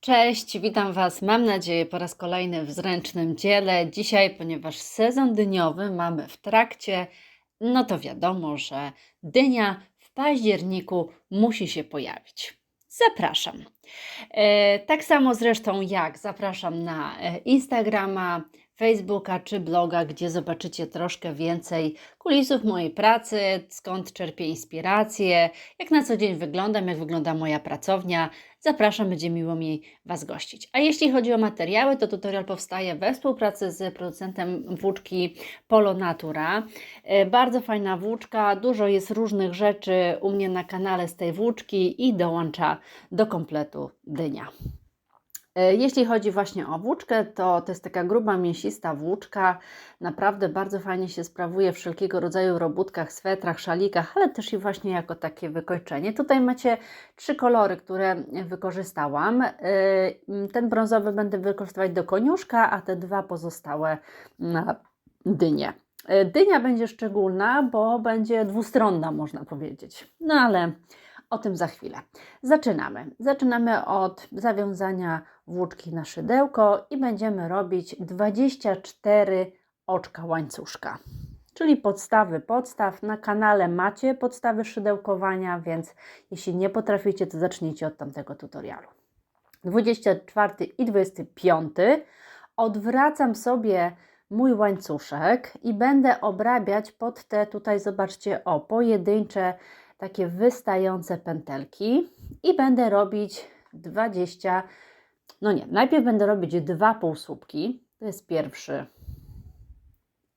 Cześć, witam Was, mam nadzieję, po raz kolejny w zręcznym dziele. Dzisiaj, ponieważ sezon dyniowy mamy w trakcie, no to wiadomo, że dynia w październiku musi się pojawić. Zapraszam. E, tak samo zresztą jak zapraszam na e, Instagrama, Facebooka czy bloga, gdzie zobaczycie troszkę więcej kulisów mojej pracy, skąd czerpię inspirację, jak na co dzień wyglądam, jak wygląda moja pracownia. Zapraszam, będzie miło mi Was gościć. A jeśli chodzi o materiały, to tutorial powstaje we współpracy z producentem włóczki Polo Natura. E, Bardzo fajna włóczka, dużo jest różnych rzeczy u mnie na kanale z tej włóczki i dołącza do kompletu dynia. E, Jeśli chodzi właśnie o włóczkę, to to jest taka gruba, mięsista włóczka. Naprawdę bardzo fajnie się sprawuje w wszelkiego rodzaju robótkach, swetrach, szalikach, ale też i właśnie jako takie wykończenie. Tutaj macie trzy kolory, które wykorzystałam. E, Ten brązowy będę wykorzystywać do koniuszka, a te dwa pozostałe na dynię. E, Dynia będzie szczególna, bo będzie dwustronna, można powiedzieć. No ale o tym za chwilę. Zaczynamy. Zaczynamy od zawiązania włóczki na szydełko i będziemy robić 24 oczka łańcuszka. Czyli podstawy podstaw. Na kanale macie podstawy szydełkowania, więc jeśli nie potraficie, to zacznijcie od tamtego tutorialu. 24 i 25 odwracam sobie mój łańcuszek i będę obrabiać pod te tutaj, zobaczcie, o, pojedyncze takie wystające pętelki i będę robić 20, no nie, najpierw będę robić dwa półsłupki, to jest pierwszy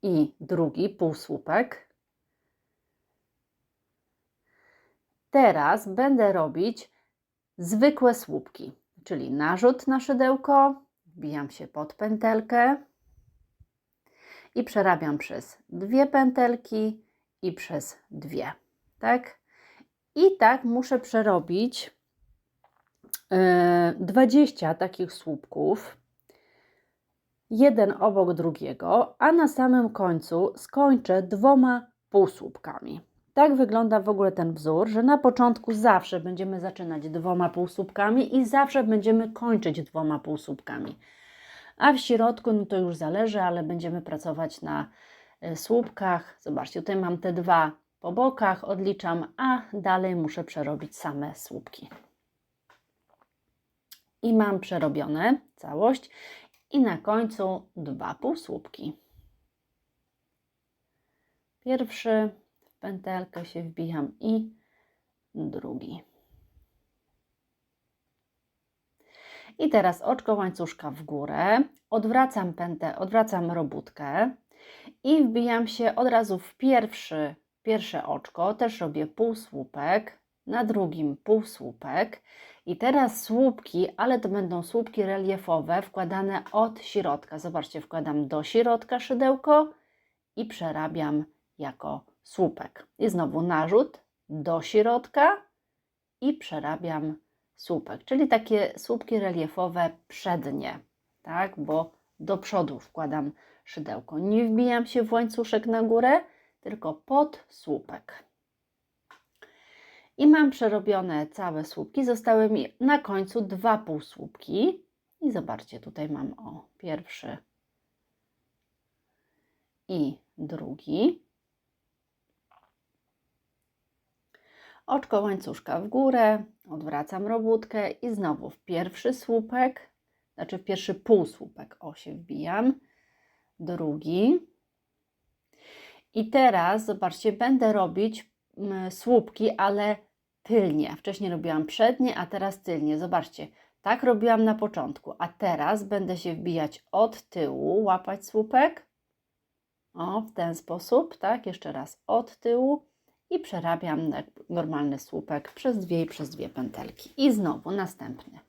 i drugi półsłupek. Teraz będę robić zwykłe słupki, czyli narzut na szydełko, wbijam się pod pętelkę i przerabiam przez dwie pętelki i przez dwie, tak? I tak muszę przerobić e, 20 takich słupków, jeden obok drugiego, a na samym końcu skończę dwoma półsłupkami. Tak wygląda w ogóle ten wzór, że na początku zawsze będziemy zaczynać dwoma półsłupkami i zawsze będziemy kończyć dwoma półsłupkami. A w środku, no to już zależy, ale będziemy pracować na e, słupkach. Zobaczcie, tutaj mam te dwa po bokach, odliczam, a dalej muszę przerobić same słupki. I mam przerobione całość i na końcu dwa półsłupki. Pierwszy w pętelkę się wbijam i drugi. I teraz oczko łańcuszka w górę, odwracam pętę, odwracam robótkę i wbijam się od razu w pierwszy, pierwsze oczko, też robię półsłupek, na drugim półsłupek i teraz słupki, ale to będą słupki reliefowe wkładane od środka. Zobaczcie, wkładam do środka szydełko i przerabiam jako słupek. I znowu narzut do środka i przerabiam słupek, czyli takie słupki reliefowe przednie, tak, bo do przodu wkładam szydełko. Nie wbijam się w łańcuszek na górę, tylko pod słupek. I mam przerobione całe słupki. Zostały mi na końcu dwa półsłupki. I zobaczcie, tutaj mam o pierwszy i drugi. Oczko łańcuszka w górę, odwracam robótkę i znowu w pierwszy słupek, znaczy w pierwszy półsłupek, o się wbijam, drugi. I teraz, zobaczcie, będę robić mm, słupki, ale tylnie. Wcześniej robiłam przednie, a teraz tylnie. Zobaczcie, tak robiłam na początku, a teraz będę się wbijać od tyłu, łapać słupek. O, w ten sposób, tak, jeszcze raz od tyłu i przerabiam normalny słupek przez dwie i przez dwie pętelki. I znowu następny.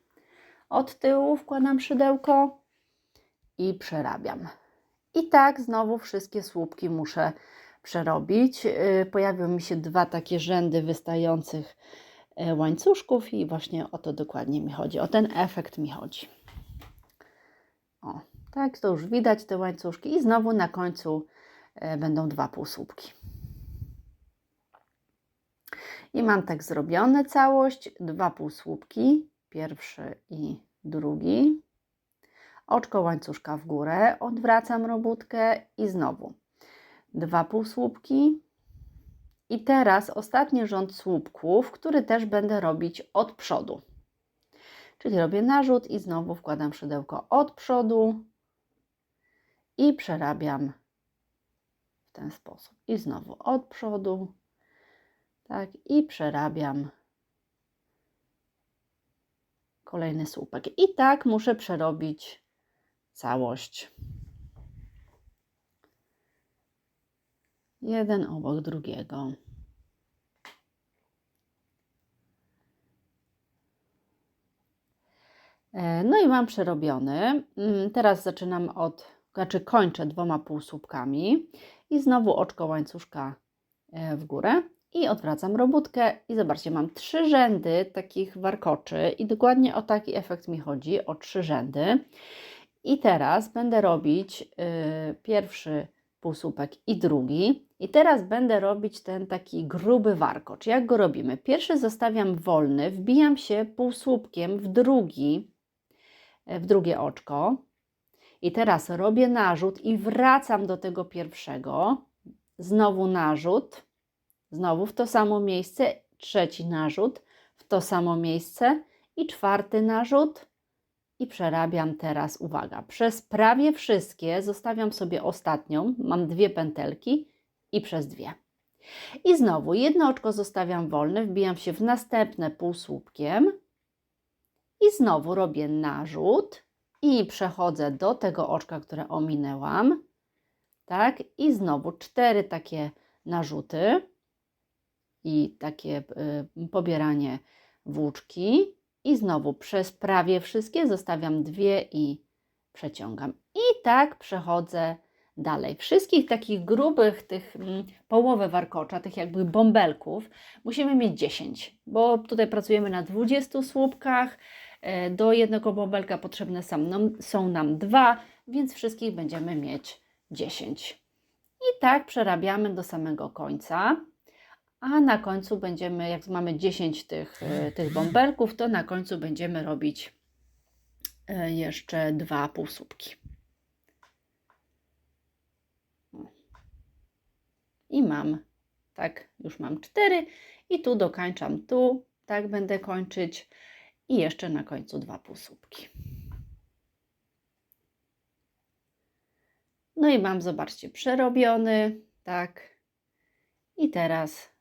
Od tyłu wkładam szydełko i przerabiam. I tak znowu wszystkie słupki muszę przerobić. Yy, Pojawią mi się dwa takie rzędy wystających yy, łańcuszków i właśnie o to dokładnie mi chodzi. O ten efekt mi chodzi. O, tak to już widać te łańcuszki i znowu na końcu yy, będą dwa półsłupki. I mam tak zrobione całość, dwa półsłupki, pierwszy i drugi, oczko łańcuszka w górę, odwracam robótkę i znowu dwa półsłupki. I teraz ostatni rząd słupków, który też będę robić od przodu. Czyli robię narzut i znowu wkładam szydełko od przodu i przerabiam w ten sposób. I znowu od przodu, tak, i przerabiam kolejny słupek. I tak muszę przerobić całość. Jeden obok drugiego. E, No i mam przerobiony. Mm, Teraz zaczynam od, znaczy kończę dwoma półsłupkami i znowu oczko łańcuszka e, w górę i odwracam robótkę i zobaczcie, mam trzy rzędy takich warkoczy i dokładnie o taki efekt mi chodzi, o trzy rzędy. I teraz będę robić y, pierwszy półsłupek i drugi. I teraz będę robić ten taki gruby warkocz. Jak go robimy? Pierwszy zostawiam wolny, wbijam się półsłupkiem w drugi, e, w drugie oczko. I teraz robię narzut i wracam do tego pierwszego. Znowu narzut, znowu w to samo miejsce, trzeci narzut, w to samo miejsce i czwarty narzut. I przerabiam teraz, uwaga, przez prawie wszystkie zostawiam sobie ostatnią, mam dwie pętelki i przez dwie. I znowu jedno oczko zostawiam wolne, wbijam się w następne półsłupkiem i znowu robię narzut i przechodzę do tego oczka, które ominęłam. Tak, i znowu cztery takie narzuty i takie y, pobieranie włóczki. I znowu przez prawie wszystkie zostawiam dwie i przeciągam. I tak przechodzę dalej. Wszystkich takich grubych, tych mm, połowę warkocza, tych jakby bąbelków, musimy mieć 10, bo tutaj pracujemy na 20 słupkach. E, Do jednego bąbelka potrzebne są nam, są nam dwa, więc wszystkich będziemy mieć 10. I tak przerabiamy do samego końca. A na końcu będziemy, jak mamy 10 tych, e, tych bąbelków, to na końcu będziemy robić e, jeszcze dwa półsłupki. I mam, tak, już mam cztery i tu dokończam tu, tak będę kończyć i jeszcze na końcu dwa półsłupki. No i mam, zobaczcie, przerobiony, tak. I teraz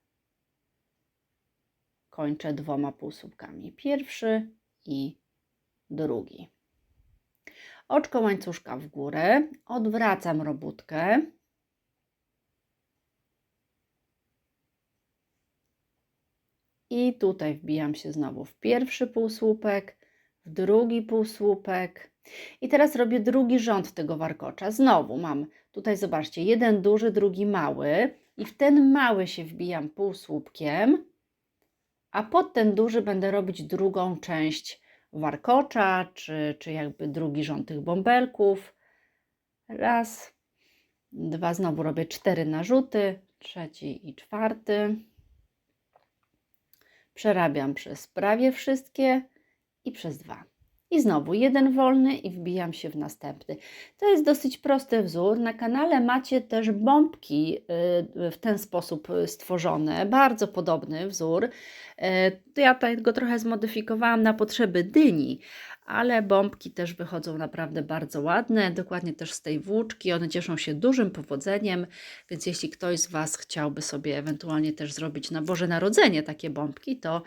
kończę dwoma półsłupkami. Pierwszy i drugi. Oczko łańcuszka w górę, odwracam robótkę. I tutaj wbijam się znowu w pierwszy półsłupek, w drugi półsłupek. I teraz robię drugi rząd tego warkocza. Znowu mam, tutaj zobaczcie, jeden duży, drugi mały. I w ten mały się wbijam półsłupkiem a pod ten duży będę robić drugą część warkocza, czy, czy jakby drugi rząd tych bąbelków. Raz, dwa, znowu robię cztery narzuty, trzeci i czwarty. Przerabiam przez prawie wszystkie i przez dwa. I znowu jeden wolny i wbijam się w następny. To jest dosyć prosty wzór. Na kanale macie też bombki y, w ten sposób stworzone. Bardzo podobny wzór. Y, Ja go trochę zmodyfikowałam na potrzeby dyni, ale bombki też wychodzą naprawdę bardzo ładne. Dokładnie też z tej włóczki. One cieszą się dużym powodzeniem, więc jeśli ktoś z Was chciałby sobie ewentualnie też zrobić na Boże Narodzenie takie bombki, to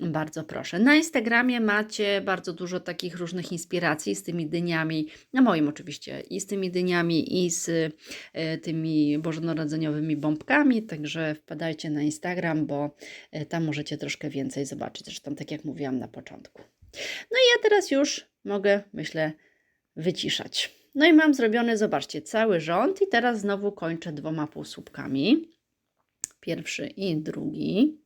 bardzo proszę. Na Instagramie macie bardzo dużo takich różnych inspiracji z tymi dyniami, na moim oczywiście, i z tymi dyniami, i z e, tymi bożonarodzeniowymi bombkami, także wpadajcie na Instagram, bo e, tam możecie troszkę więcej zobaczyć, zresztą tak jak mówiłam na początku. No i ja teraz już mogę, myślę, wyciszać. No i mam zrobiony, zobaczcie, cały rząd i teraz znowu kończę dwoma półsłupkami. Pierwszy i drugi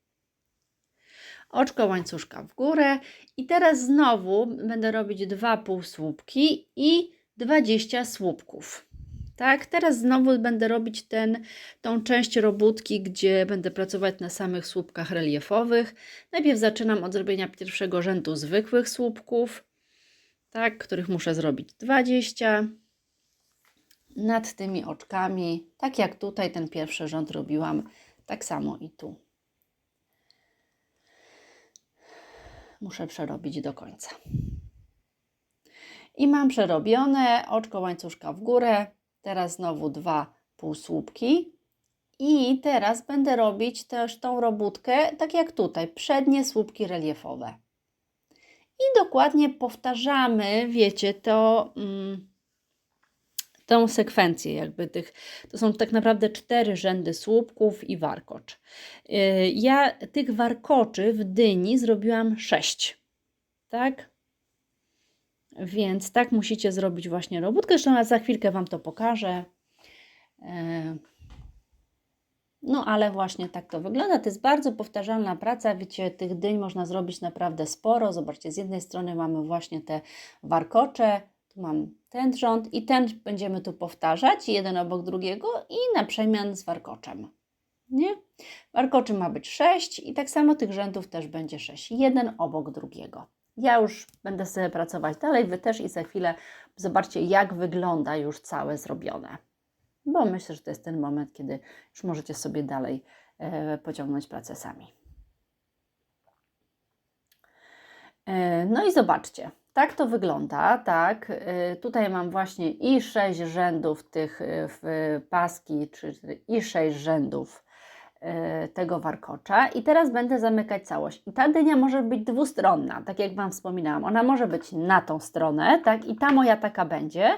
oczko łańcuszka w górę i teraz znowu będę robić dwa półsłupki i 20 słupków. Tak, teraz znowu będę robić ten, tą część robótki, gdzie będę pracować na samych słupkach reliefowych. Najpierw zaczynam od zrobienia pierwszego rzędu zwykłych słupków. tak, których muszę zrobić 20 nad tymi oczkami, tak jak tutaj ten pierwszy rząd robiłam, tak samo i tu. Muszę przerobić do końca. I mam przerobione oczko łańcuszka w górę, teraz znowu dwa półsłupki. I teraz będę robić też tą robótkę, tak jak tutaj, przednie słupki reliefowe. I dokładnie powtarzamy, wiecie, to... Mm, tą sekwencję jakby tych, to są tak naprawdę cztery rzędy słupków i warkocz. Yy, ja tych warkoczy w dyni zrobiłam sześć, tak? Więc tak musicie zrobić właśnie robótkę, zresztą za chwilkę Wam to pokażę. Yy, no ale właśnie tak to wygląda. To jest bardzo powtarzalna praca. Wiecie, tych dyń można zrobić naprawdę sporo. Zobaczcie, z jednej strony mamy właśnie te warkocze, tu mam ten rząd i ten będziemy tu powtarzać, jeden obok drugiego i na przemian z warkoczem. Nie? Warkoczy ma być 6 i tak samo tych rzędów też będzie 6, jeden obok drugiego. Ja już będę sobie pracować dalej, Wy też i za chwilę zobaczcie, jak wygląda już całe zrobione. Bo myślę, że to jest ten moment, kiedy już możecie sobie dalej e, pociągnąć pracę sami. E, no i zobaczcie, tak to wygląda, tak. Y, tutaj mam właśnie i 6 rzędów tych y, paski, czy i 6 rzędów y, tego warkocza i teraz będę zamykać całość. I ta dynia może być dwustronna, tak jak Wam wspominałam. Ona może być na tą stronę, tak, i ta moja taka będzie,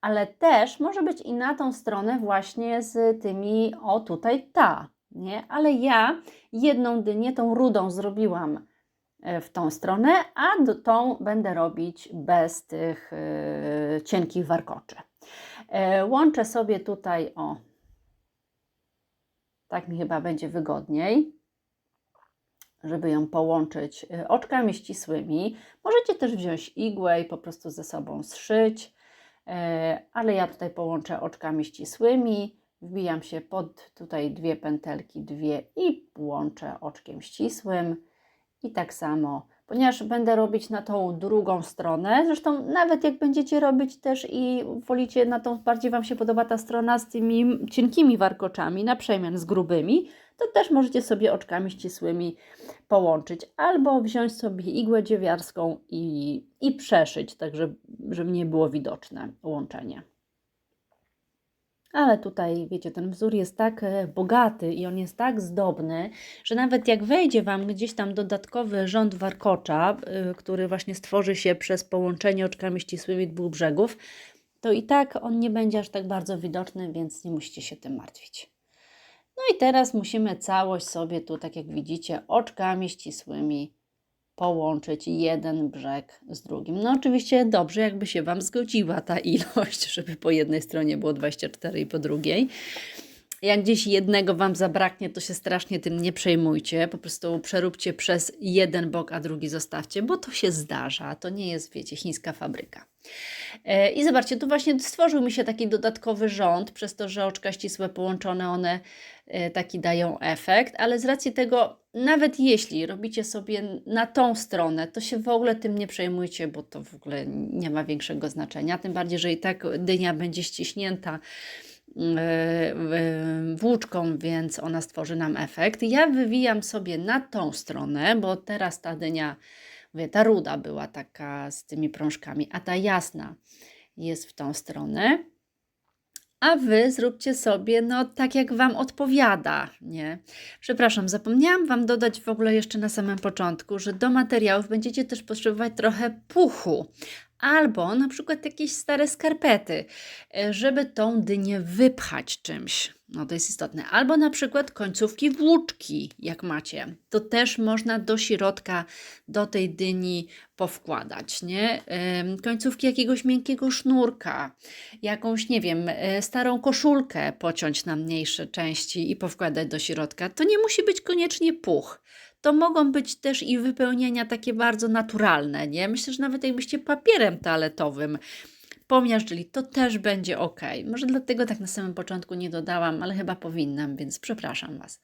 ale też może być i na tą stronę właśnie z tymi, o tutaj ta, nie? Ale ja jedną dynię, tą rudą zrobiłam w tą stronę, a tą będę robić bez tych yy, cienkich warkoczy. Yy, łączę sobie tutaj, o, tak mi chyba będzie wygodniej, żeby ją połączyć oczkami ścisłymi. Możecie też wziąć igłę i po prostu ze sobą zszyć, ale ja tutaj połączę oczkami ścisłymi, wbijam się pod tutaj dwie pętelki, dwie i łączę oczkiem ścisłym i tak samo, ponieważ będę robić na tą drugą stronę, zresztą nawet jak będziecie robić też i wolicie na tą, bardziej Wam się podoba ta strona z tymi cienkimi warkoczami, na przemian z grubymi, to też możecie sobie oczkami ścisłymi połączyć, albo wziąć sobie igłę dziewiarską i, i przeszyć, tak żeby, żeby nie było widoczne łączenie. Ale tutaj, wiecie, ten wzór jest tak e, bogaty i on jest tak zdobny, że nawet jak wejdzie Wam gdzieś tam dodatkowy rząd warkocza, e, który właśnie stworzy się przez połączenie oczkami ścisłymi dwóch brzegów, to i tak on nie będzie aż tak bardzo widoczny, więc nie musicie się tym martwić. No i teraz musimy całość sobie tu, tak jak widzicie, oczkami ścisłymi połączyć jeden brzeg z drugim. No oczywiście dobrze, jakby się Wam zgodziła ta ilość, żeby po jednej stronie było 24 i po drugiej. Jak gdzieś jednego Wam zabraknie, to się strasznie tym nie przejmujcie. Po prostu przeróbcie przez jeden bok, a drugi zostawcie, bo to się zdarza. To nie jest, wiecie, chińska fabryka. E, I zobaczcie, tu właśnie stworzył mi się taki dodatkowy rząd, przez to, że oczka ścisłe połączone, one e, taki dają efekt, ale z racji tego, nawet jeśli robicie sobie na tą stronę, to się w ogóle tym nie przejmujcie, bo to w ogóle nie ma większego znaczenia. Tym bardziej, że i tak dynia będzie ściśnięta mm, włóczką, więc ona stworzy nam efekt. Ja wywijam sobie na tą stronę, bo teraz ta dynia Mówię, ta ruda była taka z tymi prążkami, a ta jasna jest w tą stronę. A wy zróbcie sobie, no tak jak wam odpowiada, nie? Przepraszam, zapomniałam wam dodać w ogóle jeszcze na samym początku, że do materiałów będziecie też potrzebować trochę puchu, albo na przykład jakieś stare skarpety, e, żeby tą dynię wypchać czymś. No to jest istotne. Albo na przykład końcówki włóczki, jak macie. To też można do środka, do tej dyni powkładać, nie? Końcówki jakiegoś miękkiego sznurka, jakąś, nie wiem, e, starą koszulkę pociąć na mniejsze części i powkładać do środka. To nie musi być koniecznie puch to mogą być też i wypełnienia takie bardzo naturalne, nie? Myślę, że nawet jakbyście papierem toaletowym pomiażdżyli, to też będzie ok. Może dlatego tak na samym początku nie dodałam, ale chyba powinnam, więc przepraszam Was.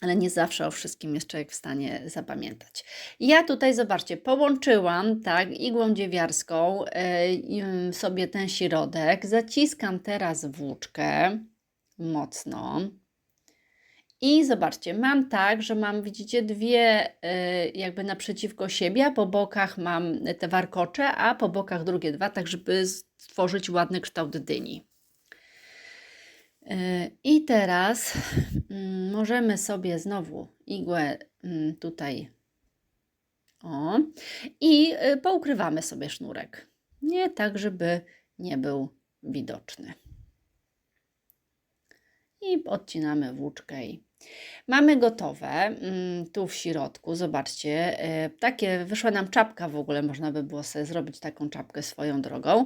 ale nie zawsze o wszystkim jest człowiek w stanie zapamiętać. Ja tutaj, zobaczcie, połączyłam tak igłą dziewiarską yy, sobie ten środek, zaciskam teraz włóczkę mocno. I zobaczcie, mam tak, że mam, widzicie, dwie y, jakby naprzeciwko siebie, po bokach mam te warkocze, a po bokach drugie dwa, tak żeby stworzyć ładny kształt dyni. Y, I teraz mm, możemy sobie znowu igłę mm, tutaj o i y, poukrywamy sobie sznurek. Nie tak, żeby nie był widoczny. I odcinamy włóczkę i Mamy gotowe, mm, tu w środku, zobaczcie, e, takie, wyszła nam czapka w ogóle, można by było sobie zrobić taką czapkę swoją drogą.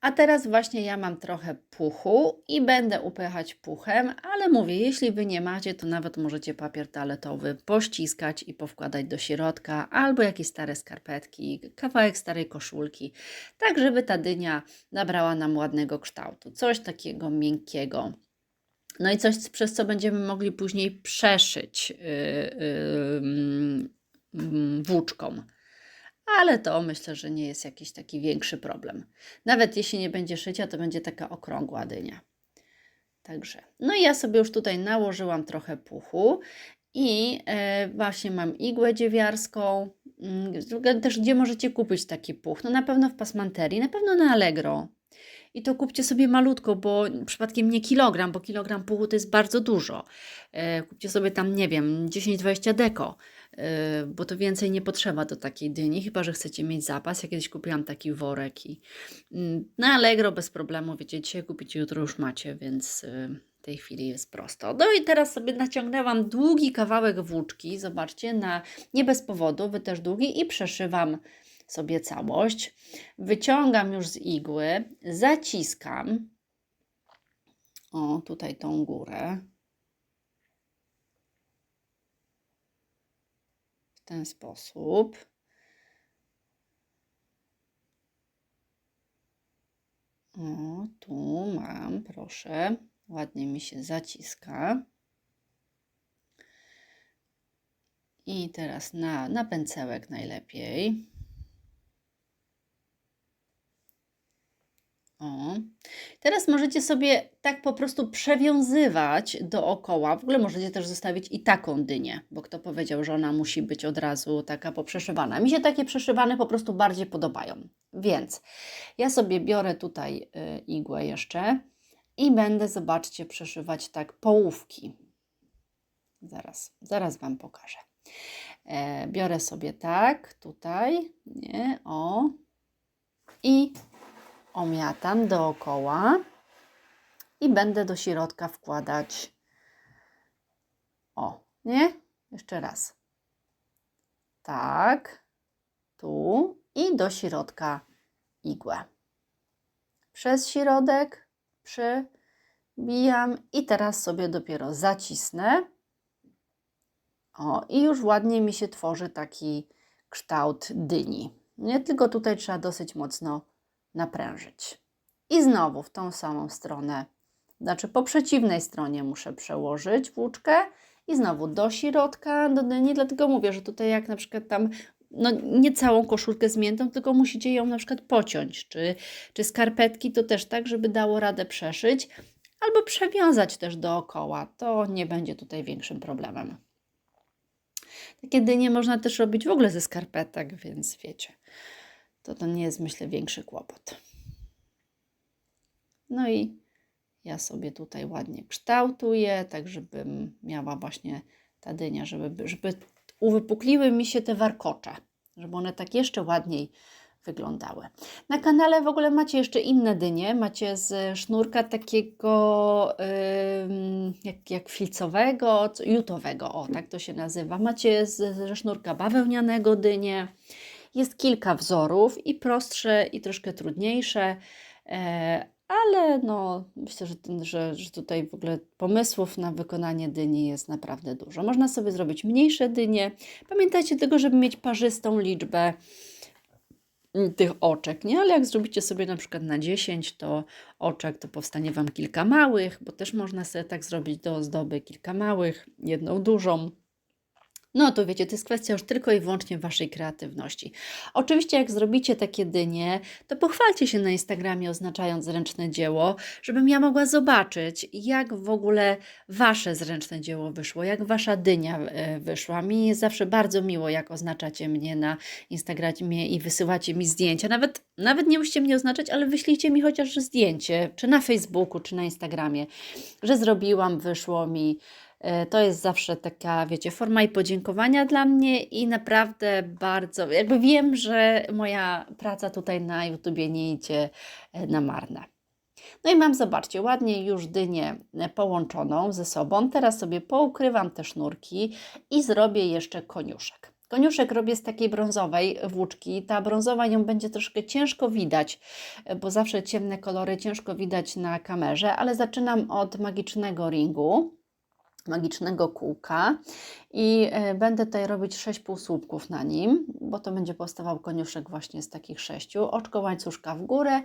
A teraz właśnie ja mam trochę puchu i będę upychać puchem, ale mówię, jeśli Wy nie macie, to nawet możecie papier toaletowy pościskać i powkładać do środka, albo jakieś stare skarpetki, kawałek starej koszulki, tak żeby ta dynia nabrała nam ładnego kształtu, coś takiego miękkiego. No i coś, przez co będziemy mogli później przeszyć yy, yy, włóczką. Ale to myślę, że nie jest jakiś taki większy problem. Nawet jeśli nie będzie szycia, to będzie taka okrągła dynia. Także, no i ja sobie już tutaj nałożyłam trochę puchu i e, właśnie mam igłę dziewiarską. Mm, też gdzie możecie kupić taki puch? No na pewno w pasmanterii, na pewno na Allegro i to kupcie sobie malutko, bo przypadkiem nie kilogram, bo kilogram puchu to jest bardzo dużo. E, kupcie sobie tam, nie wiem, 10-20 deko, e, bo to więcej nie potrzeba do takiej dyni, chyba że chcecie mieć zapas. Ja kiedyś kupiłam taki worek i mm, na Allegro bez problemu, wiecie, dzisiaj kupicie, jutro już macie, więc e, w tej chwili jest prosto. No i teraz sobie naciągnęłam długi kawałek włóczki, zobaczcie, na, nie bez powodu, wy też długi i przeszywam sobie całość. Wyciągam już z igły, zaciskam. O, tutaj tą górę. W ten sposób. O, tu mam, proszę. Ładnie mi się zaciska. I teraz na, na pędzełek najlepiej. O. Teraz możecie sobie tak po prostu przewiązywać dookoła. W ogóle możecie też zostawić i taką dynię, bo kto powiedział, że ona musi być od razu taka poprzeszywana. Mi się takie przeszywane po prostu bardziej podobają. Więc ja sobie biorę tutaj y, igłę jeszcze i będę, zobaczcie, przeszywać tak połówki. Zaraz, zaraz Wam pokażę. E, biorę sobie tak, tutaj, nie, o, i omiatam dookoła i będę do środka wkładać o, nie? Jeszcze raz. Tak, tu i do środka igłę. Przez środek przybijam i teraz sobie dopiero zacisnę. O, i już ładnie mi się tworzy taki kształt dyni. Nie tylko tutaj trzeba dosyć mocno naprężyć. I znowu w tą samą stronę, znaczy po przeciwnej stronie muszę przełożyć włóczkę i znowu do środka, do dyni, dlatego mówię, że tutaj jak na przykład tam no nie całą koszulkę zmiętą, tylko musicie ją na przykład pociąć, czy, czy skarpetki to też tak, żeby dało radę przeszyć, albo przewiązać też dookoła, to nie będzie tutaj większym problemem. Takie dynie można też robić w ogóle ze skarpetek, więc wiecie to to nie jest, myślę, większy kłopot. No i ja sobie tutaj ładnie kształtuję, tak żebym miała właśnie ta dynia, żeby, żeby uwypukliły mi się te warkocze, żeby one tak jeszcze ładniej wyglądały. Na kanale w ogóle macie jeszcze inne dynie, macie z sznurka takiego yy, jak, jak filcowego, jutowego, o tak to się nazywa. Macie z, ze sznurka bawełnianego dynie, jest kilka wzorów i prostsze, i troszkę trudniejsze, e, ale no, myślę, że, że, że tutaj w ogóle pomysłów na wykonanie dyni jest naprawdę dużo. Można sobie zrobić mniejsze dynie. Pamiętajcie tego, żeby mieć parzystą liczbę mm, tych oczek, nie? Ale jak zrobicie sobie na przykład na 10, to oczek to powstanie Wam kilka małych, bo też można sobie tak zrobić do ozdoby kilka małych, jedną dużą. No to wiecie, to jest kwestia już tylko i wyłącznie Waszej kreatywności. Oczywiście, jak zrobicie takie dynie, to pochwalcie się na Instagramie, oznaczając zręczne dzieło, żebym ja mogła zobaczyć, jak w ogóle Wasze zręczne dzieło wyszło, jak Wasza dynia e, wyszła. Mi jest zawsze bardzo miło, jak oznaczacie mnie na Instagramie i wysyłacie mi zdjęcia. Nawet, nawet nie musicie mnie oznaczać, ale wyślijcie mi chociaż zdjęcie, czy na Facebooku, czy na Instagramie, że zrobiłam, wyszło mi. E, To jest zawsze taka, wiecie, forma i podziękowania dla mnie i naprawdę bardzo, jakby wiem, że moja praca tutaj na YouTubie nie idzie e, na marne. No i mam, zobaczcie, ładnie już dynię e, połączoną ze sobą. Teraz sobie poukrywam te sznurki i zrobię jeszcze koniuszek. Koniuszek robię z takiej brązowej włóczki. Ta brązowa ją będzie troszkę ciężko widać, bo zawsze ciemne kolory ciężko widać na kamerze, ale zaczynam od magicznego ringu magicznego kółka i e, będę tutaj robić 6 półsłupków na nim, bo to będzie powstawał koniuszek właśnie z takich sześciu. Oczko łańcuszka w górę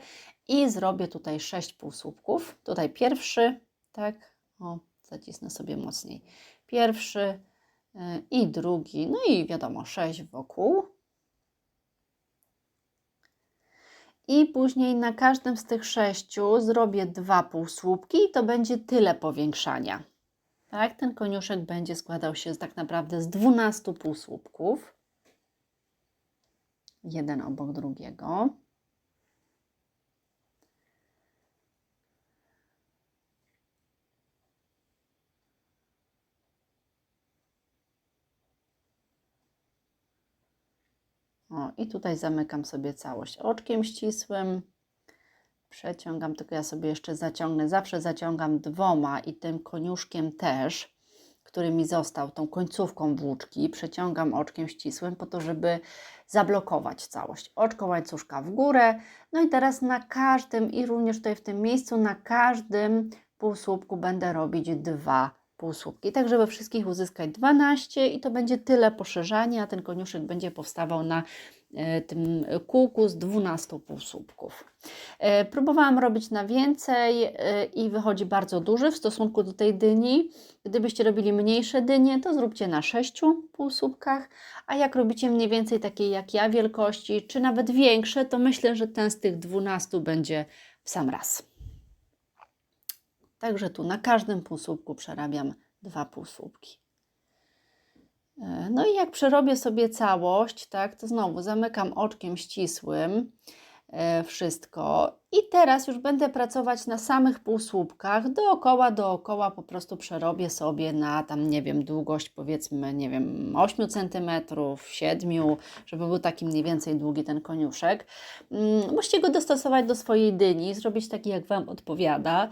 i zrobię tutaj 6 półsłupków. Tutaj pierwszy, tak, o, zacisnę sobie mocniej. Pierwszy e, i drugi, no i wiadomo, 6 wokół. I później na każdym z tych sześciu zrobię dwa półsłupki i to będzie tyle powiększania. Tak, ten koniuszek będzie składał się tak naprawdę z 12 półsłupków. Jeden obok drugiego. O, i tutaj zamykam sobie całość oczkiem ścisłym. Przeciągam, tylko ja sobie jeszcze zaciągnę. Zawsze zaciągam dwoma i tym koniuszkiem też, który mi został, tą końcówką włóczki. Przeciągam oczkiem ścisłym po to, żeby zablokować całość. Oczko łańcuszka w górę. No i teraz na każdym, i również tutaj w tym miejscu, na każdym półsłupku będę robić dwa półsłupki, tak żeby wszystkich uzyskać 12 i to będzie tyle poszerzania, ten koniuszek będzie powstawał na tym kółku z 12 półsłupków. E, Próbowałam robić na więcej e, i wychodzi bardzo duży w stosunku do tej dyni. Gdybyście robili mniejsze dynie, to zróbcie na 6 półsłupkach, a jak robicie mniej więcej takiej jak ja wielkości, czy nawet większe, to myślę, że ten z tych 12 będzie w sam raz. Także tu na każdym półsłupku przerabiam dwa półsłupki. No i jak przerobię sobie całość, tak, to znowu zamykam oczkiem ścisłym e, wszystko i teraz już będę pracować na samych półsłupkach, dookoła, dookoła po prostu przerobię sobie na tam, nie wiem, długość powiedzmy, nie wiem, 8 cm, 7, żeby był taki mniej więcej długi ten koniuszek. Mm, Musicie go dostosować do swojej dyni, zrobić taki jak Wam odpowiada.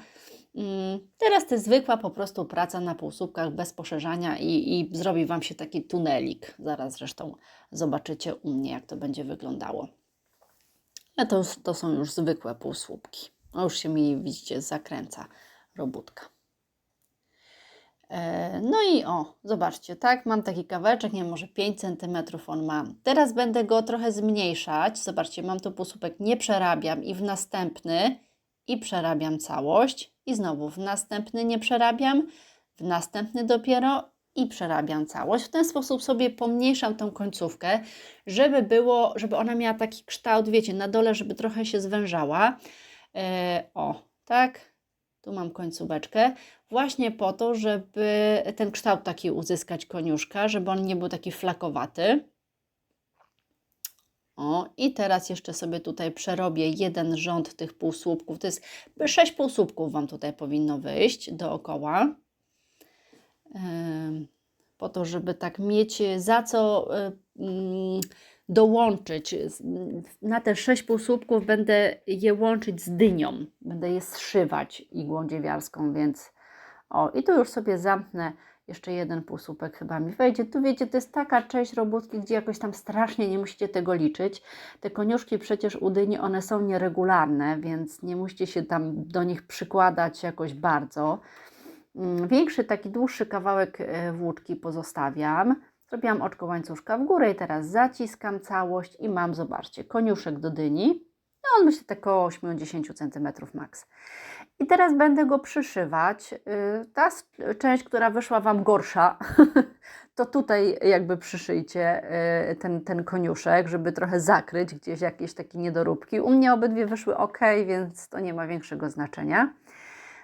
Mm, Teraz to jest zwykła po prostu praca na półsłupkach bez poszerzania i, i zrobi Wam się taki tunelik. Zaraz zresztą zobaczycie u mnie, jak to będzie wyglądało. Ale to, to są już zwykłe półsłupki. No już się mi, widzicie, zakręca robótka. E, No i o, zobaczcie, tak, mam taki kawałeczek, nie wiem, może 5 cm on ma. Teraz będę go trochę zmniejszać. Zobaczcie, mam tu półsłupek, nie przerabiam i w następny i przerabiam całość i znowu w następny nie przerabiam, w następny dopiero i przerabiam całość. W ten sposób sobie pomniejszam tą końcówkę, żeby było, żeby ona miała taki kształt, wiecie, na dole, żeby trochę się zwężała. E, o, tak, tu mam końcóweczkę, właśnie po to, żeby ten kształt taki uzyskać koniuszka, żeby on nie był taki flakowaty. O, i teraz jeszcze sobie tutaj przerobię jeden rząd tych półsłupków. To jest sześć półsłupków Wam tutaj powinno wyjść dookoła. Po to, żeby tak mieć za co y, mm, dołączyć. Na te sześć półsłupków będę je łączyć z dynią. Będę je zszywać igłą dziewiarską, więc o, i tu już sobie zamknę. Jeszcze jeden półsłupek chyba mi wejdzie. Tu wiecie, to jest taka część robótki, gdzie jakoś tam strasznie nie musicie tego liczyć. Te koniuszki przecież u dyni, one są nieregularne, więc nie musicie się tam do nich przykładać jakoś bardzo. Mm, Większy, taki dłuższy kawałek e, włóczki pozostawiam. Zrobiłam oczko łańcuszka w górę i teraz zaciskam całość i mam, zobaczcie, koniuszek do dyni. No on myślę tak około 8-10 cm max. I teraz będę go przyszywać. Y, Ta część, która wyszła Wam gorsza, to tutaj jakby przyszyjcie y, ten, ten koniuszek, żeby trochę zakryć gdzieś jakieś takie niedoróbki. U mnie obydwie wyszły ok, więc to nie ma większego znaczenia.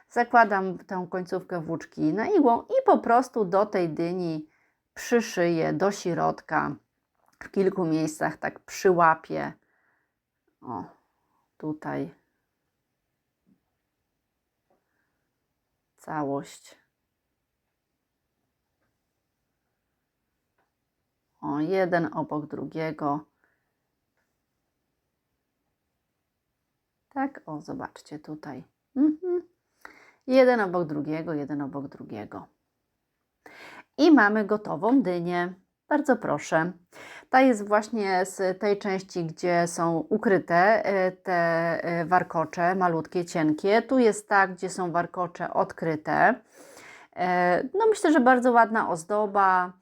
Zakładam tę końcówkę włóczki na igłą i po prostu do tej dyni przyszyję do środka. W kilku miejscach tak przyłapię. O, tutaj całość. O, jeden obok drugiego. Tak, o, zobaczcie tutaj. Mhm. Jeden obok drugiego, jeden obok drugiego. I mamy gotową dynię. Bardzo proszę. Ta jest właśnie z tej części, gdzie są ukryte e, te e, warkocze, malutkie, cienkie. Tu jest ta, gdzie są warkocze odkryte. E, No myślę, że bardzo ładna ozdoba.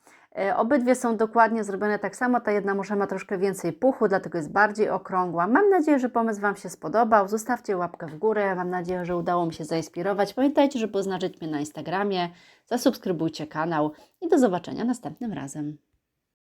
Obydwie są dokładnie zrobione tak samo. Ta jedna może ma troszkę więcej puchu, dlatego jest bardziej okrągła. Mam nadzieję, że pomysł Wam się spodobał. Zostawcie łapkę w górę. Mam nadzieję, że udało mi się zainspirować. Pamiętajcie, żeby oznaczyć mnie na Instagramie. Zasubskrybujcie kanał i do zobaczenia następnym razem.